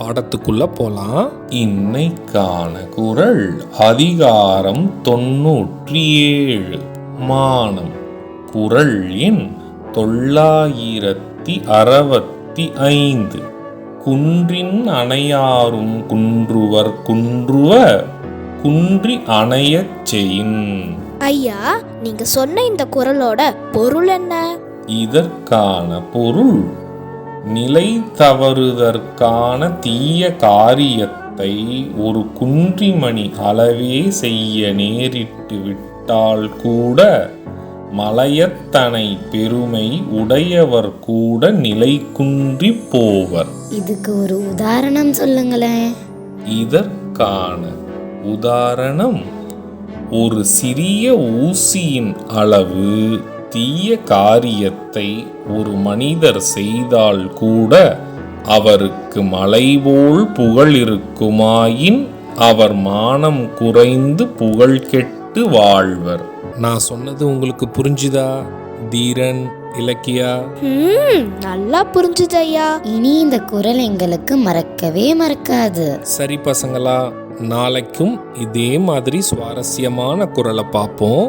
பாடத்துக்குள்ள போலாம். இன்னைக்கான குரல் அதிகாரம் தொன்னூற்றி ஏழு மானம். குரல் எண் தொள்ளாயிரத்தி அறுபத்தி ஐந்து. குன்றின் அணையாரும் குன்றுவர் குன்றுவ குன்றி அணையச் செயின் ஐயா நீங்க சொன்ன இந்த குரலோட பொருள் என்ன? இதற்கான பொருள் நிலை தவறுதற்கான தீய காரியத்தை ஒரு குன்றிமணி அளவே செய்ய நேரிட்டு விட்டால் கூட மலையத்தனை பெருமை உடையவர் கூட நிலை குன்றி போவர். இதுக்கு ஒரு உதாரணம் சொல்லுங்களேன். இதற்கான உதாரணம் ஒரு சிறிய ஊசியின் அளவு தீய காரியத்தை ஒரு மனிதர் செய்தால் கூட அவருக்கு மலைபோல் புகழ் இருக்குமாயின் அவர் மானம் குறைந்து புகழ் கெட்டு வாழ்வர். நான் சொன்னது உங்களுக்கு புரிஞ்சுதா தீரன் இலக்கியா? நல்லா புரிஞ்சுது ஐயா இனி இந்த குரல் எங்களுக்கு மறக்கவே மறக்காது. சரி பசங்களா நாளைக்கும் இதே மாதிரி சுவாரஸ்யமான குரலை பார்ப்போம்.